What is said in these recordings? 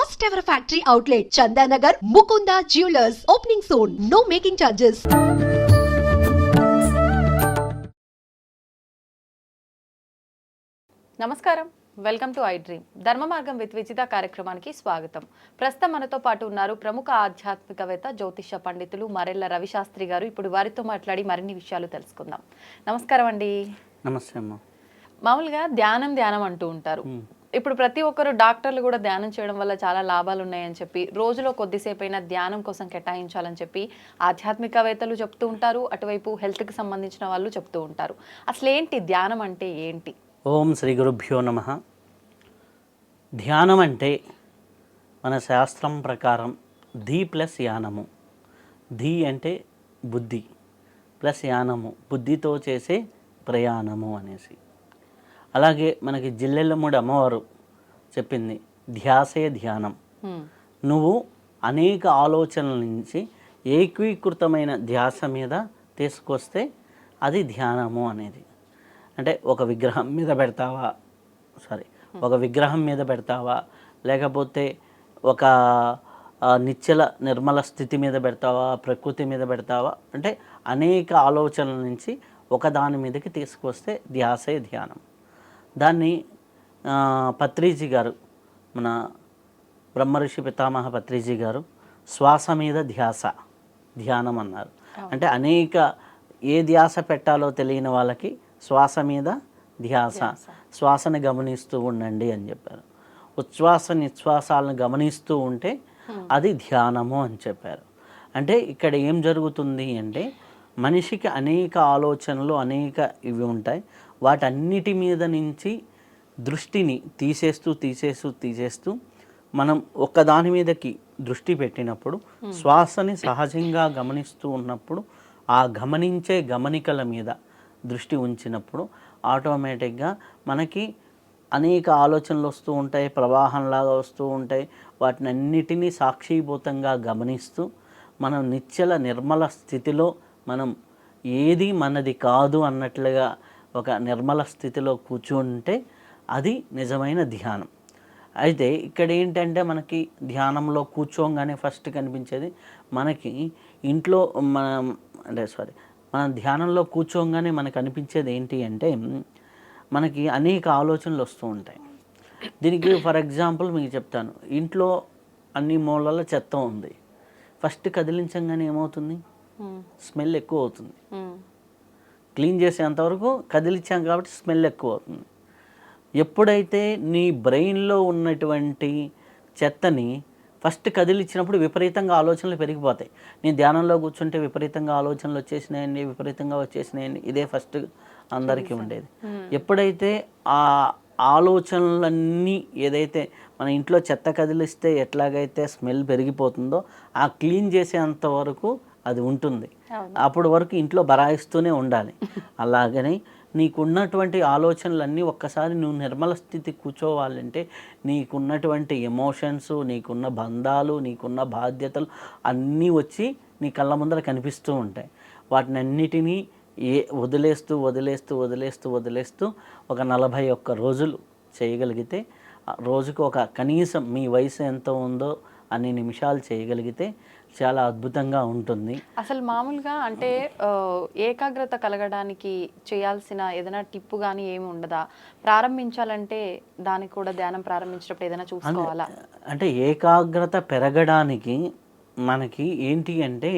first ever factory outlet, Chandanagar, Mukunda Jewelers, opening soon. No making charges. నమస్కారం. Welcome to I dream Dharma Margam with Vijitha కార్యక్రమానికి స్వాగతం. ప్రస్తుతం మనతో పాటు ఉన్నారు ప్రముఖ ఆధ్యాత్మికవేత్త జ్యోతిష పండితులు మరెల్ల రవిశాస్త్రి గారు. ఇప్పుడు వారితో మాట్లాడి మరిన్ని విషయాలు తెలుసుకుందాం. నమస్కారం అండి. నమస్తే అమ్మ. మామూలుగా ధ్యానం ధ్యానం అంటూ ఉంటారు. ఇప్పుడు ప్రతి ఒక్కరు డాక్టర్లు కూడా ధ్యానం చేయడం వల్ల చాలా లాభాలు ఉన్నాయని చెప్పి రోజులో కొద్దిసేపు అయినా ధ్యానం కోసం కేటాయించాలని చెప్పి ఆధ్యాత్మికవేత్తలు చెప్తూ ఉంటారు. అటువైపు హెల్త్కి సంబంధించిన వాళ్ళు చెప్తూ ఉంటారు. అసలు ఏంటి ధ్యానం అంటే ఏంటి? ఓం శ్రీ గురుభ్యో నమ. ధ్యానం అంటే మన శాస్త్రం ప్రకారం ధీ ప్లస్ యానము. ధీ అంటే బుద్ధి ప్లస్ యానము. బుద్ధితో చేసే ప్రయాణము అనేసి. అలాగే మనకి జిల్లెల్లమ్ముడి అమ్మవారు చెప్పింది ధ్యాసే ధ్యానం. నువ్వు అనేక ఆలోచనల నుంచి ఏకీకృతమైన ధ్యాస మీద తీసుకొస్తే అది ధ్యానము అనేది. అంటే ఒక విగ్రహం మీద పెడతావా? సారీ ఒక విగ్రహం మీద పెడతావా? లేకపోతే ఒక నిశ్చల నిర్మల స్థితి మీద పెడతావా? ప్రకృతి మీద పెడతావా? అంటే అనేక ఆలోచనల నుంచి ఒక దాని మీదకి తీసుకొస్తే ధ్యాసే ధ్యానం. దాన్ని పత్రిజీ గారు మన బ్రహ్మర్షి పితామహ పత్రిజీ గారు శ్వాస మీద ధ్యాస ధ్యానం అన్నారు. అంటే అనేక ఏ ధ్యాస పెట్టాలో తెలియని వాళ్ళకి శ్వాస మీద ధ్యాస శ్వాసను గమనిస్తూ ఉండండి అని చెప్పారు. ఉచ్ఛ్వాస నిశ్వాసాలను గమనిస్తూ ఉంటే అది ధ్యానము అని చెప్పారు. అంటే ఇక్కడ ఏం జరుగుతుంది అంటే మనిషికి అనేక ఆలోచనలు అనేక ఇవి ఉంటాయి. వాటన్నిటి మీద నుంచి దృష్టిని తీసేస్తూ తీసేస్తూ తీసేస్తూ మనం ఒక్కదాని మీదకి దృష్టి పెట్టినప్పుడు శ్వాసని సహజంగా గమనిస్తూ ఉన్నప్పుడు ఆ గమనించే గమనికల మీద దృష్టి ఉంచినప్పుడు ఆటోమేటిక్గా మనకి అనేక ఆలోచనలు వస్తూ ఉంటాయి ప్రవాహంలాగా వస్తూ ఉంటాయి. వాటిని అన్నిటినీ సాక్షిభూతంగా గమనిస్తూ మనం నిశ్చల నిర్మల స్థితిలో మనం ఏది మనది కాదు అన్నట్లుగా ఒక నిర్మల స్థితిలో కూర్చుంటే అది నిజమైన ధ్యానం. అయితే ఇక్కడ ఏంటంటే మనకి ధ్యానంలో కూర్చోగానే ఫస్ట్ కనిపించేది మనకి ఇంట్లో మనం అంటే సారీ మన ధ్యానంలో కూర్చోగానే మనకు అనిపించేది ఏంటి అంటే మనకి అనేక ఆలోచనలు వస్తూ ఉంటాయి. దీనికి ఫర్ ఎగ్జాంపుల్ మీకు చెప్తాను. ఇంట్లో అన్ని మూలల చెత్త ఉంది. ఫస్ట్ కదిలించంగానే ఏమవుతుంది. స్మెల్ ఎక్కువ అవుతుంది. క్లీన్ చేసేంతవరకు కదిలించాం కాబట్టి స్మెల్ ఎక్కువ అవుతుంది ఎప్పుడైతే నీ బ్రెయిన్లో ఉన్నటువంటి చెత్తని ఫస్ట్ కదిలిచ్చినప్పుడు విపరీతంగా ఆలోచనలు పెరిగిపోతాయి. నీ ధ్యానంలో కూర్చుంటే విపరీతంగా ఆలోచనలు వచ్చేసినాయండి విపరీతంగా వచ్చేసినాయండి. ఇదే ఫస్ట్ అందరికీ ఉండేది. ఎప్పుడైతే ఆ ఆలోచనలన్నీ ఏదైతే మన ఇంట్లో చెత్త కదిలిస్తే ఎట్లాగైతే స్మెల్ పెరిగిపోతుందో ఆ క్లీన్ చేసేంత వరకు అది ఉంటుంది. అప్పుడు వరకు ఇంట్లో బరాయిస్తూనే ఉండాలి. అలాగని నీకున్నటువంటి ఆలోచనలన్నీ ఒక్కసారి నువ్వు నిర్మల స్థితి కూర్చోవాలంటే నీకున్నటువంటి ఎమోషన్స్ నీకున్న బంధాలు నీకున్న బాధ్యతలు అన్నీ వచ్చి నీ కళ్ళ ముందర కనిపిస్తూ ఉంటాయి. వాటిని అన్నిటినీ ఏ వదిలేస్తూ వదిలేస్తూ వదిలేస్తూ వదిలేస్తూ ఒక నలభై ఒక్క రోజులు చేయగలిగితే రోజుకు ఒక కనీసం మీ వయసు ఎంత ఉందో అన్ని నిమిషాలు చేయగలిగితే చాలా అద్భుతంగా ఉంటుంది. అసలు మామూలుగా అంటే ఏకాగ్రత కలగడానికి చేయాల్సిన ఏదైనా టిప్పు కానీ ఏమి ఉండదా? ప్రారంభించాలంటే దానికి కూడా ధ్యానం ప్రారంభించినప్పుడు ఏదైనా చూసుకోవాలా? అంటే ఏకాగ్రత పెరగడానికి మనకి ఏంటి అంటే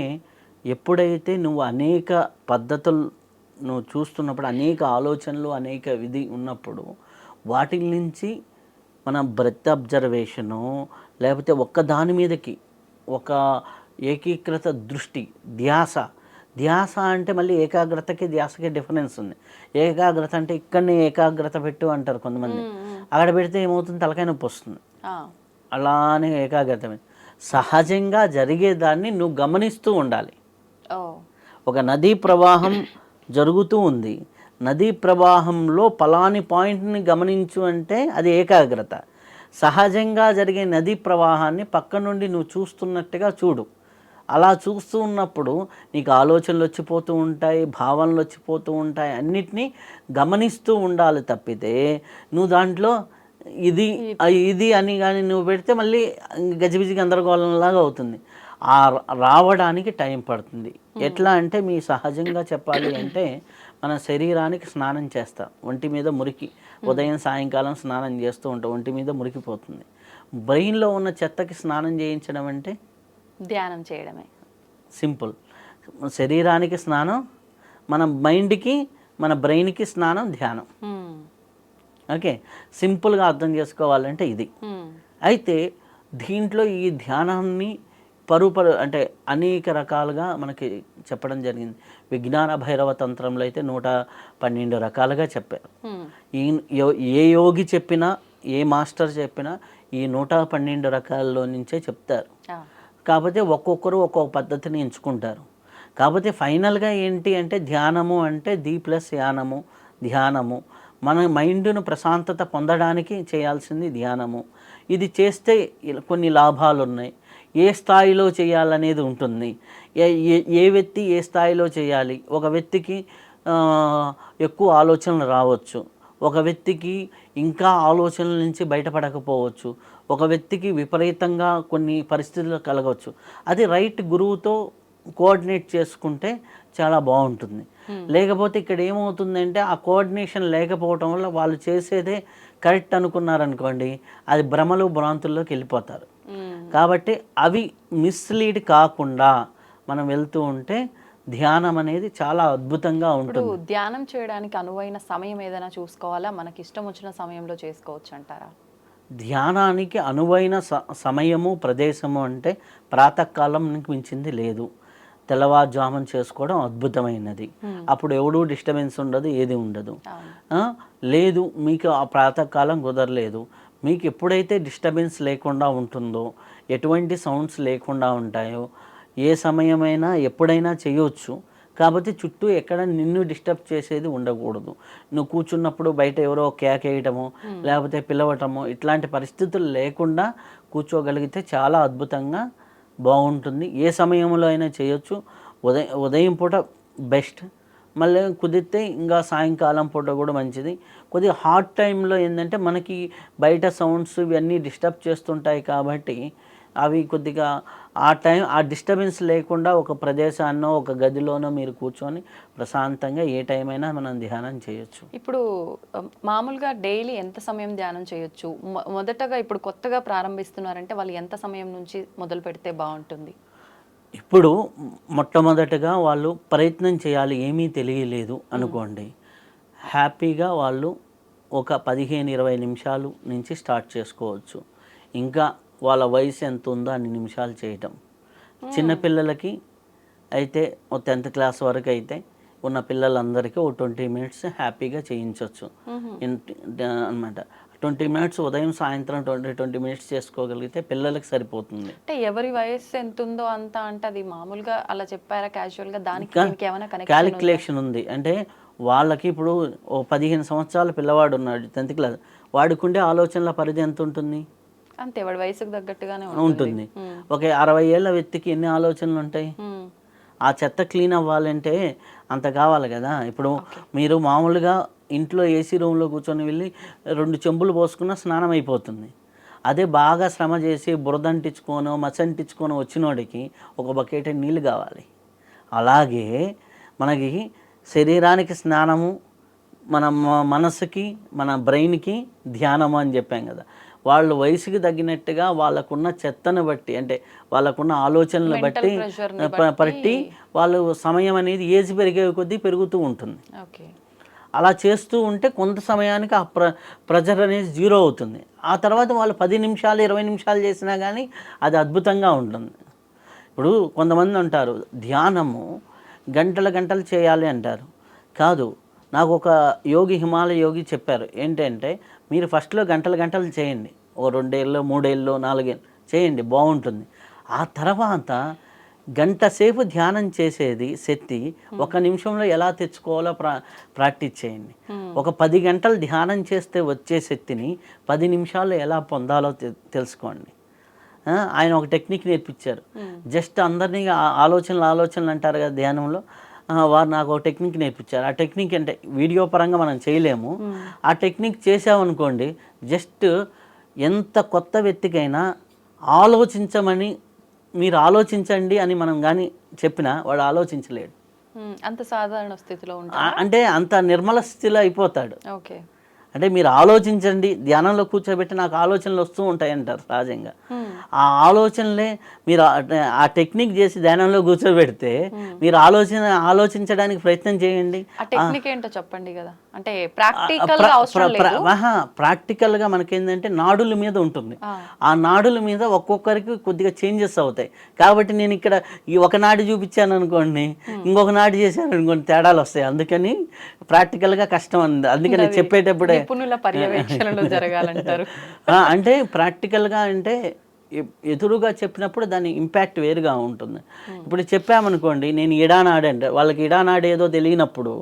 ఎప్పుడైతే నువ్వు అనేక పద్ధతులు నువ్వు చూస్తున్నప్పుడు అనేక ఆలోచనలు అనేక విధి ఉన్నప్పుడు వాటి నుంచి మన బ్రెత్ అబ్జర్వేషను లేకపోతే ఒక్క దాని మీదకి ఒక ఏకీకృత దృష్టి ధ్యాస. ధ్యాస అంటే మళ్ళీ ఏకాగ్రతకి ధ్యాసకి డిఫరెన్స్ ఉంది. ఏకాగ్రత అంటే ఇక్కడనే ఏకాగ్రత పెట్టు అంటారు కొంతమంది. అక్కడ పెడితే ఏమవుతుంది? తలకాయ నొప్పి వస్తుంది. అలానే ఏకాగ్రత. సహజంగా జరిగేదాన్ని నువ్వు గమనిస్తూ ఉండాలి. ఒక నదీ ప్రవాహం జరుగుతూ ఉంది. నదీ ప్రవాహంలో పలాని పాయింట్ని గమనించు అంటే అది ఏకాగ్రత. సహజంగా జరిగే నదీ ప్రవాహాన్ని పక్క నుండి నువ్వు చూస్తున్నట్టుగా చూడు. అలా చూస్తూ ఉన్నప్పుడు నీకు ఆలోచనలు వచ్చిపోతూ ఉంటాయి భావనలు వచ్చిపోతూ ఉంటాయి అన్నిటినీ గమనిస్తూ ఉండాలి తప్పితే నువ్వు దాంట్లో ఇది ఇది. అని కానీ నువ్వు పెడితే మళ్ళీ గజిబిజి గందరగోళంలాగా అవుతుంది. ఆ రావడానికి టైం పడుతుంది. ఎట్లా అంటే మీ సహజంగా చెప్పాలి అంటే మన శరీరానికి స్నానం చేస్తాం. ఒంటి మీద మురికి ఉదయం సాయంకాలం స్నానం చేస్తూ ఉంటాం. ఒంటి మీద మురికిపోతుంది. బ్రెయిన్లో ఉన్న చెత్తకి స్నానం చేయించడం అంటే ధ్యానం చేయడమే సింపుల్ శరీరానికి స్నానం మన మైండ్కి మన బ్రెయిన్కి స్నానం ధ్యానం. ఓకే సింపుల్గా అర్థం చేసుకోవాలంటే ఇది. అయితే దీంట్లో ఈ ధ్యానాన్ని పరుపరు అంటే అనేక రకాలుగా మనకి చెప్పడం జరిగింది విజ్ఞాన భైరవ తంత్రంలో అయితే నూట పన్నెండు రకాలుగా చెప్పారు. ఈ ఏ యోగి చెప్పినా ఏ మాస్టర్ చెప్పినా ఈ నూట పన్నెండు రకాల్లో నుంచే చెప్తారు. కాకపోతే ఒక్కొక్కరు ఒక్కొక్క పద్ధతిని ఎంచుకుంటారు. కాకపోతే ఫైనల్గా ఏంటి అంటే ధ్యానము అంటే ది ప్లస్ యానము ధ్యానము. మన మైండ్ను ప్రశాంతత పొందడానికి చేయాల్సింది ధ్యానము. ఇది చేస్తే కొన్ని లాభాలు ఉన్నాయి ఏ స్థాయిలో చేయాలనేది ఉంటుంది. ఏ ఏ- వ్యక్తి ఏ స్థాయిలో చేయాలి? ఒక వ్యక్తికి ఎక్కువ ఆలోచనలు రావచ్చు. ఒక వ్యక్తికి ఇంకా ఆలోచనల నుంచి బయటపడకపోవచ్చు. ఒక వ్యక్తికి విపరీతంగా కొన్ని పరిస్థితులు కలగవచ్చు. అది రైట్ గురువుతో కోఆర్డినేట్ చేసుకుంటే చాలా బాగుంటుంది. లేకపోతే ఇక్కడ ఏమవుతుందంటే ఆ కోఆర్డినేషన్ లేకపోవటం వల్ల వాళ్ళు చేసేదే కరెక్ట్ అనుకున్నారనుకోండి అది భ్రమలు భ్రాంతుల్లోకి వెళ్ళిపోతారు. కాబట్టి అవి మిస్లీడ్ కాకుండా మనం వెళ్తూ ఉంటే ధ్యానం అనేది చాలా అద్భుతంగా ఉంటుంది. ధ్యానం చేయడానికి అనువైన సమయం ఏదైనా చూసుకోవాలా? మనకి ఇష్టం వచ్చిన సమయంలో చేసుకోవచ్చు అంటారా? ధ్యానానికి అనువైన స- సమయము ప్రదేశము అంటే ప్రాతకాలంకి మించింది లేదు. తెల్లవారుజామున చేసుకోవడం అద్భుతమైనది. అప్పుడు ఎవడూ డిస్టర్బెన్స్ ఉండదు ఏది ఉండదు. లేదు మీకు ఆ ప్రాతకాలం కుదరలేదు. మీకు ఎప్పుడైతే డిస్టర్బెన్స్ లేకుండా ఉంటుందో ఎటువంటి సౌండ్స్ లేకుండా ఉంటాయో ఏ సమయమైనా ఎప్పుడైనా చేయొచ్చు. కాబట్టి చుట్టూ ఎక్కడ నిన్ను డిస్టర్బ్ చేసేది ఉండకూడదు. నువ్వు కూర్చున్నప్పుడు బయట ఎవరో కేక్ వేయటము లేకపోతే పిలవటము ఇట్లాంటి పరిస్థితులు లేకుండా కూర్చోగలిగితే చాలా అద్భుతంగా బాగుంటుంది. ఏ సమయంలో అయినా చేయొచ్చు. ఉదయం ఉదయం పూట బెస్ట్. మళ్ళీ కుదిరితే ఇంకా సాయంకాలం పూట కూడా మంచిది. కొద్దిగా హాట్ టైంలో ఏంటంటే మనకి బయట సౌండ్స్ ఇవన్నీ డిస్టర్బ్ చేస్తుంటాయి కాబట్టి అవి కొద్దిగా ఆ టైం ఆ డిస్టర్బెన్స్ లేకుండా ఒక ప్రదేశాన్నో ఒక గదిలోనో మీరు కూర్చొని ప్రశాంతంగా ఏ టైం అయినా మనం ధ్యానం చేయొచ్చు. ఇప్పుడు మామూలుగా డైలీ ఎంత సమయం ధ్యానం చేయొచ్చు? మొదటగా ఇప్పుడు కొత్తగా ప్రారంభిస్తున్నారంటే వాళ్ళు ఎంత సమయం నుంచి మొదలు పెడితే బాగుంటుంది? ఇప్పుడు మొట్టమొదటగా వాళ్ళు ప్రయత్నం చేయాలి ఏమీ తెలియలేదు అనుకోండి. హ్యాపీగా వాళ్ళు ఒక పదిహేను ఇరవై నిమిషాలు నుంచి స్టార్ట్ చేసుకోవచ్చు. ఇంకా వాళ్ళ వయసు ఎంత ఉందో అన్ని నిమిషాలు చేయటం. చిన్నపిల్లలకి అయితే ఓ టెన్త్ క్లాస్ వరకు అయితే ఉన్న పిల్లలందరికీ ఓ ట్వంటీ మినిట్స్ హ్యాపీగా చేయించవచ్చు అనమాట ట్వంటీ మినిట్స్ ఉదయం సాయంత్రం ట్వంటీ ట్వంటీ మినిట్స్ చేసుకోగలిగితే పిల్లలకి సరిపోతుంది. అంటే ఎవరి వయస్సు ఎంత ఉందో అంత అంటే అది మామూలుగా అలా చెప్పారా క్యాజువల్గా దానికి ఏమైనా క్యాలిక్యులేషన్ ఉంది. అంటే వాళ్ళకి ఇప్పుడు ఓ పదిహేను సంవత్సరాల పిల్లవాడు ఉన్నాడు టెన్త్ క్లాస్. వాడికుండే ఆలోచనల పరిధి ఎంత ఉంటుంది? అంతే వాడి వయసుకు తగ్గట్టుగానే ఉంటుంది. ఒక అరవై ఏళ్ళ వ్యక్తికి ఎన్ని ఆలోచనలు ఉంటాయి. ఆ చెత్త క్లీన్ అవ్వాలంటే అంత కావాలి కదా? ఇప్పుడు మీరు మామూలుగా ఇంట్లో ఏసీ రూమ్లో కూర్చొని వెళ్ళి రెండు చెంబులు పోసుకున్న స్నానం అయిపోతుంది. అదే బాగా శ్రమ చేసి బురద అంటించుకోనో మచ్చ అంటించుకోనో వచ్చినోడికి ఒక బకెట్ నీళ్ళు కావాలి. అలాగే మనకి శరీరానికి స్నానము మన మనసుకి మన బ్రెయిన్కి ధ్యానము అని చెప్పాం కదా. వాళ్ళు వయసుకి తగినట్టుగా వాళ్ళకున్న చెత్తను బట్టి అంటే వాళ్ళకున్న ఆలోచనలు బట్టి బట్టి వాళ్ళు సమయం అనేది ఏజ్ పెరిగే కొద్దీ పెరుగుతూ ఉంటుంది. ఓకే. అలా చేస్తూ ఉంటే కొంత సమయానికి ఆ ప్ర ప్రెజర్ అనేది జీరో అవుతుంది. ఆ తర్వాత వాళ్ళు పది నిమిషాలు ఇరవై నిమిషాలు చేసినా కానీ అది అద్భుతంగా ఉంటుంది. ఇప్పుడు కొంతమంది అంటారు ధ్యానము గంటల గంటలు చేయాలి అంటారు. కాదు నాకు ఒక యోగి హిమాలయ యోగి చెప్పారు. ఏంటంటే మీరు ఫస్ట్లో గంటల గంటలు చేయండి. ఓ రెండేళ్ళు మూడేళ్ళు నాలుగేళ్ళు చేయండి బాగుంటుంది. ఆ తర్వాత గంట సేపు ధ్యానం చేసేది శక్తి ఒక నిమిషంలో ఎలా తెచ్చుకోవాలో ప్రా ప్రాక్టీస్ చేయండి. ఒక పది గంటలు ధ్యానం చేస్తే వచ్చే శక్తిని పది నిమిషాల్లో ఎలా పొందాలో తెలుసుకోండి. ఆయన ఒక టెక్నిక్ నేర్పించారు. జస్ట్ అందరినీ ఆలోచనలు ఆలోచనలు అంటారు కదా ధ్యానంలో. వారు నాకు ఒక టెక్నిక్ నేర్పించారు. ఆ టెక్నిక్ అంటే వీడియో పరంగా మనం చేయలేము. ఆ టెక్నిక్ చేసామనుకోండి జస్ట్ ఎంత కొత్త వ్యక్తికైనా ఆలోచించమని మీరు ఆలోచించండి అని మనం కానీ చెప్పినా వాడు ఆలోచించలేడు. అంత సాధారణ స్థితిలో అంటే అంత నిర్మల స్థితిలో అయిపోతాడు. ఓకే. అంటే మీరు ఆలోచించండి ధ్యానంలో కూర్చోబెట్టి నాకు ఆలోచనలు వస్తూ ఉంటాయి అంటారు సహజంగా ఆ ఆలోచనలే మీరు ఆ- టెక్నిక్ చేసి ధ్యానంలో కూర్చోబెడితే మీరు ఆలోచన ఆలోచించడానికి ప్రయత్నం చేయండి. టెక్నిక్ ఏంటో చెప్పండి కదా. అంటే ప్రాక్టికల్గా ప్రాక్టికల్గా మనకేంటంటే నాడుల మీద ఉంటుంది. ఆ. నాడుల మీద ఒక్కొక్కరికి కొద్దిగా చేంజెస్ అవుతాయి. కాబట్టి నేను ఇక్కడ ఈ ఒక నాడు చూపించాను అనుకోండి ఇంకొక నాడు చేశాను అనుకోండి తేడాలు వస్తాయి. అందుకని ప్రాక్టికల్గా కష్టం అంది. అందుకని చెప్పేటప్పుడే అంటే ప్రాక్టికల్గా అంటే ఎదురుగా చెప్పినప్పుడు దాని ఇంపాక్ట్ వేరుగా ఉంటుంది. ఇప్పుడు చెప్పామనుకోండి నేను ఇడానాడు అంటే వాళ్ళకి ఇడానాడు ఏదో తెలియనప్పుడు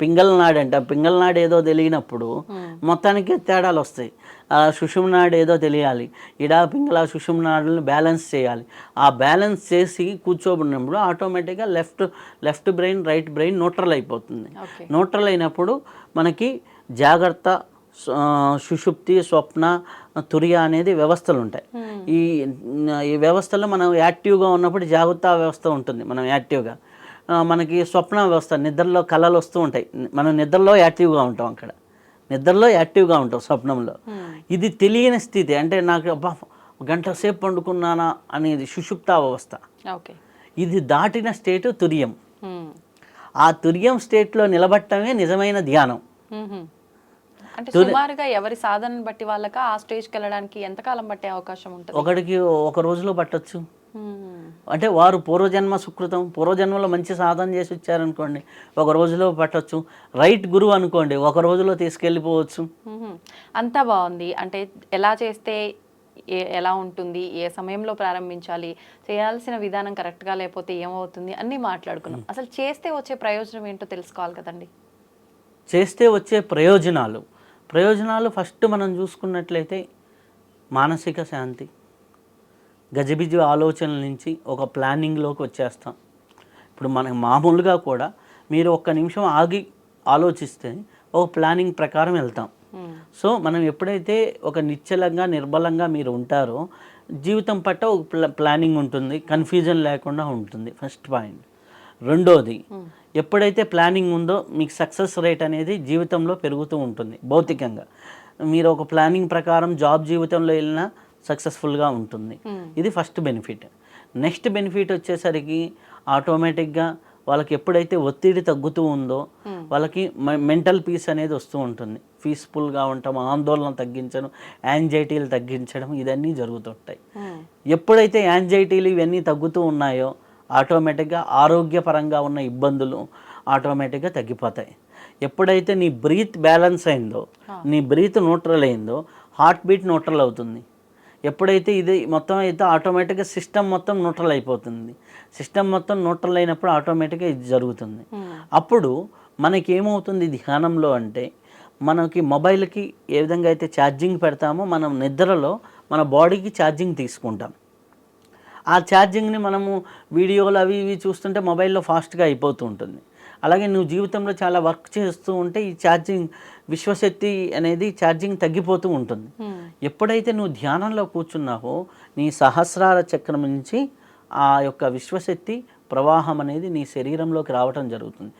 పింగళ నాడు అంట పింగళ నాడు ఏదో తెలియనప్పుడు మొత్తానికి తేడాలు వస్తాయి ఆ సుషుమ్ నాడు ఏదో తెలియాలి. ఇడా పింగళ సుషుమ్ నాడులను బ్యాలెన్స్ చేయాలి. ఆ బ్యాలెన్స్ చేసి కూర్చోబడినప్పుడు ఆటోమేటిక్గా left left brain right brain neutral అయిపోతుంది న్యూట్రల్ అయినప్పుడు మనకి జాగ్రత్త సుషుప్తి స్వప్న తురియ అనేది వ్యవస్థలు ఉంటాయి ఈ ఈ వ్యవస్థలో మనం యాక్టివ్గా ఉన్నప్పుడు జాగ్రత్త వ్యవస్థ ఉంటుంది. మనం యాక్టివ్గా. మనకి స్వప్న వ్యవస్థ నిద్రలో కళలు వస్తూ ఉంటాయి. మనం నిద్రలో యాక్టివ్గా ఉంటాం అక్కడ. నిద్రలో యాక్టివ్గా ఉంటాం స్వప్నంలో. ఇది తెలియని స్థితి. అంటే నాకు అబ్బా గంట సేపు పండుకున్నానా అనేది సుషుప్త వ్యవస్థ. ఓకే. ఇది దాటిన స్టేట్ తురియం. ఉమ్. ఆ తురియం స్టేట్లో నిలబట్టమే నిజమైన ధ్యానం. మ్మ్హ్మ్. అంటే సుమారుగా ఎవరి సాధనను బట్టి వాళ్ళక ఆ స్టేజ్కి వెళ్ళడానికి ఎంతకాలం పట్టే అవకాశం ఉంటుంది? ఒకడికి ఒక రోజులో పట్టొచ్చు. అంటే వారు పూర్వజన్మ సుకృతం పూర్వజన్మలో మంచి సాధన చేసి వచ్చారనుకోండి ఒక రోజులో పట్టొచ్చు. రైట్ గురువు అనుకోండి ఒక రోజులో తీసుకెళ్ళిపోవచ్చు. అంతా బాగుంది. అంటే ఎలా చేస్తే ఎలా ఉంటుంది ఏ సమయంలో ప్రారంభించాలి చేయాల్సిన విధానం కరెక్ట్గా లేకపోతే ఏమవుతుంది అన్నీ మాట్లాడుకున్నాం. అసలు చేస్తే వచ్చే ప్రయోజనం ఏంటో తెలుసుకోవాలి కదండి. చేస్తే వచ్చే ప్రయోజనాలు. ప్రయోజనాలు ఫస్ట్ మనం చూసుకున్నట్లయితే మానసిక శాంతి. గజిబిజి ఆలోచనల నుంచి ఒక ప్లానింగ్లోకి వచ్చేస్తాం. ఇప్పుడు మనకి మామూలుగా కూడా మీరు ఒక్క నిమిషం ఆగి ఆలోచిస్తే ఒక ప్లానింగ్ ప్రకారం వెళ్తాం. సో మనం ఎప్పుడైతే ఒక నిశ్చలంగా నిర్బలంగా మీరు ఉంటారో జీవితం పట్ల ఒక ప్లా ప్లానింగ్ ఉంటుంది కన్ఫ్యూజన్ లేకుండా ఉంటుంది. First point. రెండోది ఎప్పుడైతే ప్లానింగ్ ఉందో మీకు సక్సెస్ రేట్ అనేది జీవితంలో పెరుగుతూ ఉంటుంది భౌతికంగా. మీరు ఒక ప్లానింగ్ ప్రకారం జాబ్ జీవితంలో వెళ్ళినా సక్సెస్ఫుల్గా ఉంటుంది. ఇది ఫస్ట్ బెనిఫిట్. నెక్స్ట్ బెనిఫిట్ వచ్చేసరికి ఆటోమేటిక్గా వాళ్ళకి ఎప్పుడైతే ఒత్తిడి తగ్గుతూ ఉందో వాళ్ళకి మెంటల్ పీస్ అనేది వస్తూ ఉంటుంది. పీస్ఫుల్గా ఉండటం ఆందోళన తగ్గించడం యాంగ్జైటీలు తగ్గించడం ఇవన్నీ జరుగుతుంటాయి. మ్మ్. ఎప్పుడైతే యాంగ్జైటీలు ఇవన్నీ తగ్గుతూ ఉన్నాయో ఆటోమేటిక్గా ఆరోగ్యపరంగా ఉన్న ఇబ్బందులు ఆటోమేటిక్గా తగ్గిపోతాయి. ఎప్పుడైతే నీ బ్రీత్ బ్యాలెన్స్ అయిందో నీ బ్రీత్ న్యూట్రల్ అయిందో హార్ట్ బీట్ న్యూట్రల్ అవుతుంది. ఎప్పుడైతే ఇది మొత్తం అయితే ఆటోమేటిక్గా సిస్టమ్ మొత్తం న్యూట్రల్ అయిపోతుంది. సిస్టమ్ మొత్తం న్యూట్రల్ అయినప్పుడు ఆటోమేటిక్గా ఇది జరుగుతుంది. అప్పుడు మనకి ఏమవుతుంది ధ్యానంలో అంటే మనకి మొబైల్కి ఏ విధంగా అయితే ఛార్జింగ్ పెడతామో మనం నిద్రలో మన బాడీకి ఛార్జింగ్ తీసుకుంటాం. ఆ ఛార్జింగ్ని మనము వీడియోలు అవి ఇవి చూస్తుంటే మొబైల్లో ఫాస్ట్గా అయిపోతూ ఉంటుంది. అలాగే నువ్వు జీవితంలో చాలా వర్క్ చేస్తూ ఉంటే ఈ ఛార్జింగ్ విశ్వశక్తి అనేది ఛార్జింగ్ తగ్గిపోతూ ఉంటుంది మ్మ్. ఎప్పుడైతే నువ్వు ధ్యానంలో కూర్చున్నావో నీ సహస్రార చక్రం నుంచి ఆ యొక్క విశ్వశక్తి ప్రవాహం అనేది నీ శరీరంలోకి రావటం జరుగుతుంది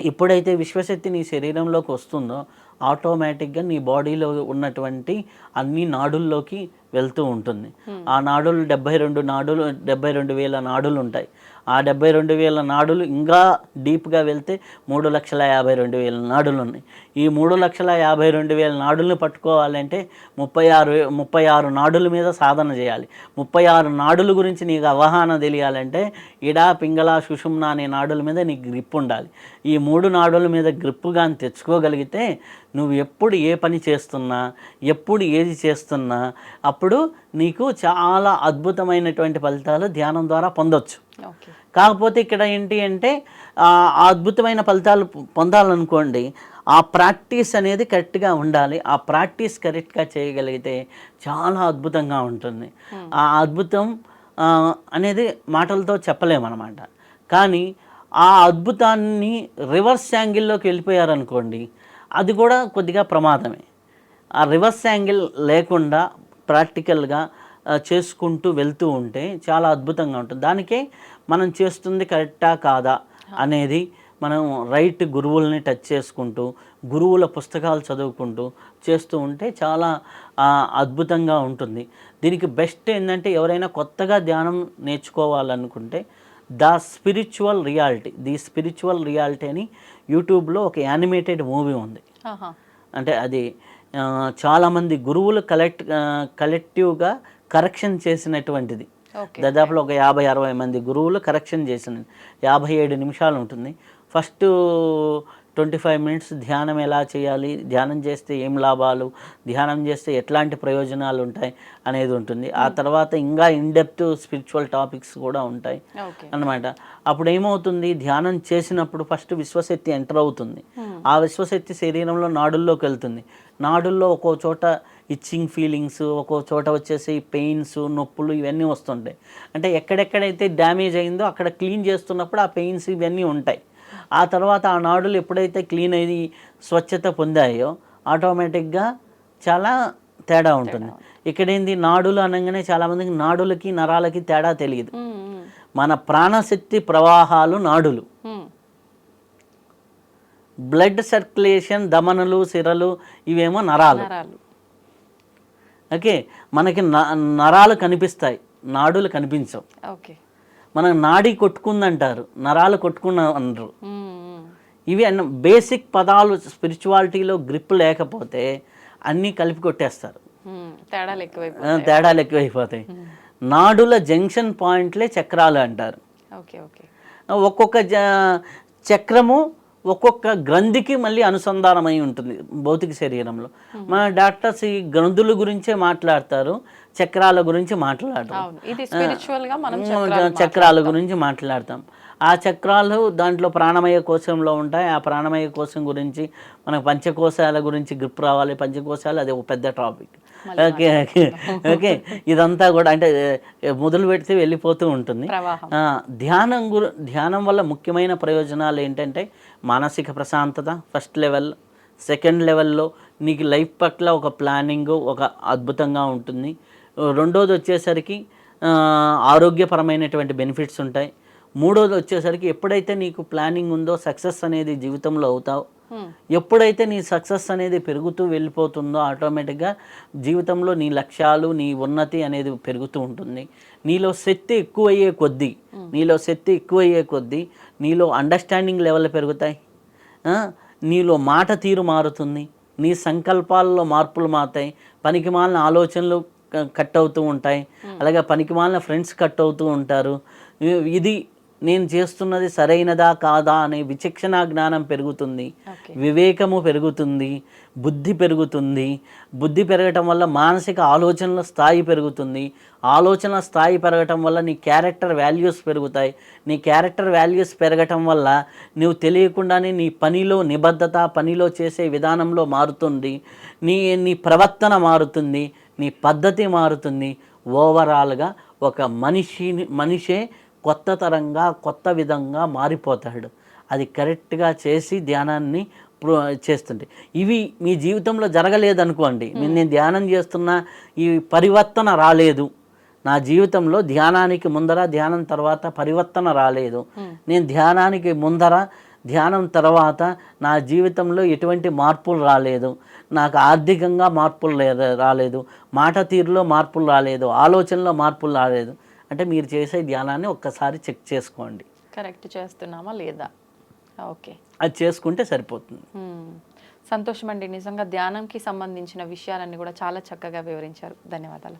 ఎప్పుడైతే విశ్వశక్తి నీ శరీరంలోకి వస్తుందో ఆటోమేటిక్గా నీ బాడీలో ఉన్నటువంటి అన్ని నాడుల్లోకి వెళ్తూ ఉంటుంది. ఆ నాడులు డెబ్బై రెండు నాడులు డెబ్బై రెండు వేల నాడులు ఉంటాయి. ఆ డెబ్బై రెండు వేల నాడులు ఇంకా డీప్గా వెళ్తే మూడు లక్షల యాభై రెండు వేల నాడులు ఉన్నాయి. ఈ మూడు లక్షల యాభై రెండు వేల నాడులను పట్టుకోవాలంటే ముప్పై ఆరు ముప్పై ఆరు నాడుల మీద సాధన చేయాలి. ముప్పై ఆరు నాడుల గురించి నీకు అవగాహన తెలియాలంటే ఇడా పింగళ సుషుమ్న అనే నాడుల మీద నీకు గ్రిప్ ఉండాలి. ఈ మూడు నాడుల మీద గ్రిప్ కానీ తెచ్చుకోగలిగితే నువ్వు ఎప్పుడు ఏ పని చేస్తున్నా ఎప్పుడు ఏది చేస్తున్నా అప్పుడు నీకు చాలా అద్భుతమైనటువంటి ఫలితాలు ధ్యానం ద్వారా పొందొచ్చు. కాకపోతే ఇక్కడ ఏంటి అంటే ఆ అద్భుతమైన ఫలితాలు పొందాలనుకోండి ఆ ప్రాక్టీస్ అనేది కరెక్ట్గా ఉండాలి. ఆ ప్రాక్టీస్ కరెక్ట్గా చేయగలిగితే చాలా అద్భుతంగా ఉంటుంది. ఆ అద్భుతం అనేది మాటలతో చెప్పలేమన్నమాట. కానీ ఆ అద్భుతాన్ని రివర్స్ యాంగిల్లోకి వెళ్ళిపోయారనుకోండి అది కూడా కొద్దిగా ప్రమాదమే. ఆ రివర్స్ యాంగిల్ లేకుండా ప్రాక్టికల్గా చేసుకుంటూ వెళ్తూ ఉంటే చాలా అద్భుతంగా ఉంటుంది. దానికే మనం చేస్తుంది కరెక్టా కాదా అనేది మనం రైట్ గురువుల్ని టచ్ చేసుకుంటూ గురువుల పుస్తకాలు చదువుకుంటూ చేస్తూ ఉంటే చాలా అద్భుతంగా ఉంటుంది. దీనికి బెస్ట్ ఏంటంటే ఎవరైనా కొత్తగా ధ్యానం నేర్చుకోవాలనుకుంటే the spiritual reality the spiritual reality అని యూట్యూబ్లో ఒక యానిమేటెడ్ మూవీ ఉంది. అంటే అది చాలామంది గురువులు కలెక్ట్ కలెక్టివ్గా కరెక్షన్ చేసినటువంటిది. దాదాపులో ఒక యాభై అరవై మంది గురువులు కరెక్షన్ చేసిన యాభై ఏడు నిమిషాలు ఉంటుంది. ఫస్ట్ ట్వంటీ ఫైవ్ మినిట్స్ ధ్యానం ఎలా చేయాలి ధ్యానం చేస్తే ఏం లాభాలు ధ్యానం చేస్తే ఎట్లాంటి ప్రయోజనాలు ఉంటాయి అనేది ఉంటుంది. ఆ తర్వాత ఇంకా ఇన్డెప్త్ స్పిరిచువల్ టాపిక్స్ కూడా ఉంటాయి ఓకే అన్నమాట. అప్పుడు ఏమవుతుంది? ధ్యానం చేసినప్పుడు ఫస్ట్ విశ్వశక్తి ఎంటర్ అవుతుంది. ఆ విశ్వశక్తి శరీరంలో నాడుల్లోకి వెళ్తుంది. నాడుల్లో ఒక్కో చోట ఇచ్చింగ్ ఫీలింగ్స్ ఒక్కో చోట వచ్చేసి పెయిన్స్ నొప్పులు ఇవన్నీ వస్తుంటాయి. అంటే ఎక్కడెక్కడైతే డ్యామేజ్ అయిందో అక్కడ క్లీన్ చేస్తున్నప్పుడు ఆ పెయిన్స్ ఇవన్నీ ఉంటాయి. ఆ తర్వాత ఆ నాడులు ఎప్పుడైతే క్లీన్ అయ్యి స్వచ్ఛత పొందాయో ఆటోమేటిక్గా చాలా తేడా ఉంటుంది. ఇక్కడేంది నాడులు అనగానే చాలామందికి నాడులకి నరాలకి తేడా తెలియదు. మన ప్రాణశక్తి ప్రవాహాలు నాడులు. బ్లడ్ సర్క్యులేషన్ దమనలు సిరలు ఇవేమో నరాలు. ఓకే? మనకి న- నరాలు కనిపిస్తాయి. నాడులు కనిపించవు. ఓకే. మనం నాడి కొట్టుకుందంటారు నరాలు కొట్టుకున్న అనరు. ఇవి అన్న బేసిక్ పదాలు స్పిరిచువాలిటీలో గ్రిప్ లేకపోతే అన్నీ కలిపి కొట్టేస్తారు. తేడాలు ఎక్కువైపు ఆ, తేడాలు ఎక్కువైపోతాయి. నాడుల జంక్షన్ పాయింట్లే చక్రాలు అంటారు. Okay okay. ఒక్కొక్క చక్రము ఒక్కొక్క గ్రంథికి మళ్ళీ అనుసంధానమై ఉంటుంది భౌతిక శరీరంలో. మన డాక్టర్స్ ఈ గ్రంథుల గురించే మాట్లాడతారు చక్రాల గురించి మనం చక్రాల గురించి మాట్లాడతాం. ఆ చక్రాలు దాంట్లో ప్రాణమయ కోశంలో ఉంటాయి. ఆ ప్రాణమయ కోశం గురించి మనకు పంచకోశాల గురించి గ్రిప్ రావాలి. పంచకోశాలు అది ఒక పెద్ద టాపిక్. ఓకే ఓకే ఇదంతా కూడా అంటే మొదలు పెడితే వెళ్ళిపోతూ ఉంటుంది. ధ్యానం గురి ధ్యానం వల్ల ముఖ్యమైన ప్రయోజనాలు ఏంటంటే మానసిక ప్రశాంతత ఫస్ట్ లెవెల్ సెకండ్ లెవెల్లో నీకు లైఫ్ పట్ల ఒక ప్లానింగ్ ఒక అద్భుతంగా ఉంటుంది. రెండోది వచ్చేసరికి ఆరోగ్యపరమైనటువంటి బెనిఫిట్స్ ఉంటాయి. మూడోది వచ్చేసరికి ఎప్పుడైతే నీకు ప్లానింగ్ ఉందో సక్సెస్ అనేది జీవితంలో అవుతావు. ఎప్పుడైతే నీ సక్సెస్ అనేది పెరుగుతూ వెళ్ళిపోతుందో ఆటోమేటిక్గా జీవితంలో నీ లక్ష్యాలు నీ ఉన్నతి అనేది పెరుగుతూ ఉంటుంది. నీలో శక్తి ఎక్కువయ్యే కొద్దీ నీలో శక్తి ఎక్కువయ్యే కొద్దీ నీలో అండర్స్టాండింగ్ లెవెల్ పెరుగుతాయి. నీలో మాట తీరు మారుతుంది. నీ సంకల్పాల్లో మార్పులు మారుతాయి. పనికిమాలిన ఆలోచనలు క- కట్ అవుతూ ఉంటాయి. అలాగే పనికిమాలిన ఫ్రెండ్స్ కట్ అవుతూ ఉంటారు. ఇది నేను చేస్తున్నది సరైనదా కాదా అనే విచక్షణ జ్ఞానం పెరుగుతుంది. వివేకము పెరుగుతుంది. బుద్ధి పెరుగుతుంది. బుద్ధి పెరగటం వల్ల మానసిక ఆలోచనల స్థాయి పెరుగుతుంది. ఆలోచన స్థాయి పెరగటం వల్ల నీ క్యారెక్టర్ వాల్యూస్ పెరుగుతాయి. నీ క్యారెక్టర్ వాల్యూస్ పెరగటం వల్ల నువ్వు తెలియకుండానే నీ పనిలో నిబద్ధత పనిలో చేసే విధానంలో మారుతుంది. నీ నీ ప్రవర్తన మారుతుంది. నీ పద్ధతి మారుతుంది. ఓవరాల్గా ఒక మనిషిని మనిషే కొత్త తరంగా కొత్త విధంగా మారిపోతాడు. అది కరెక్ట్గా చేసి ధ్యానాన్ని ప్రో- చేస్తుంటే. ఇవి మీ జీవితంలో జరగలేదనుకోండి. నేను నేను ధ్యానం చేస్తున్నా ఈ పరివర్తన రాలేదు. నా జీవితంలో ధ్యానానికి ముందర ధ్యానం తర్వాత పరివర్తన రాలేదు. నేను ధ్యానానికి ముందర ధ్యానం తర్వాత నా జీవితంలో ఎటువంటి మార్పులు రాలేదు. నాకు ఆర్థికంగా మార్పులు లేదు రాలేదు. మాట తీరులో మార్పులు రాలేదు. ఆలోచనలో మార్పులు రాలేదు. అంటే మీరు చేసే ధ్యానాన్ని ఒక్కసారి చెక్ చేసుకోండి. కరెక్ట్ చేస్తున్నామా లేదా? ఓకే. అది చేసుకుంటే సరిపోతుంది. సంతోషం అండి నిజంగా ధ్యానంకి సంబంధించిన విషయాలన్నీ కూడా చాలా చక్కగా వివరించారు. ధన్యవాదాలు.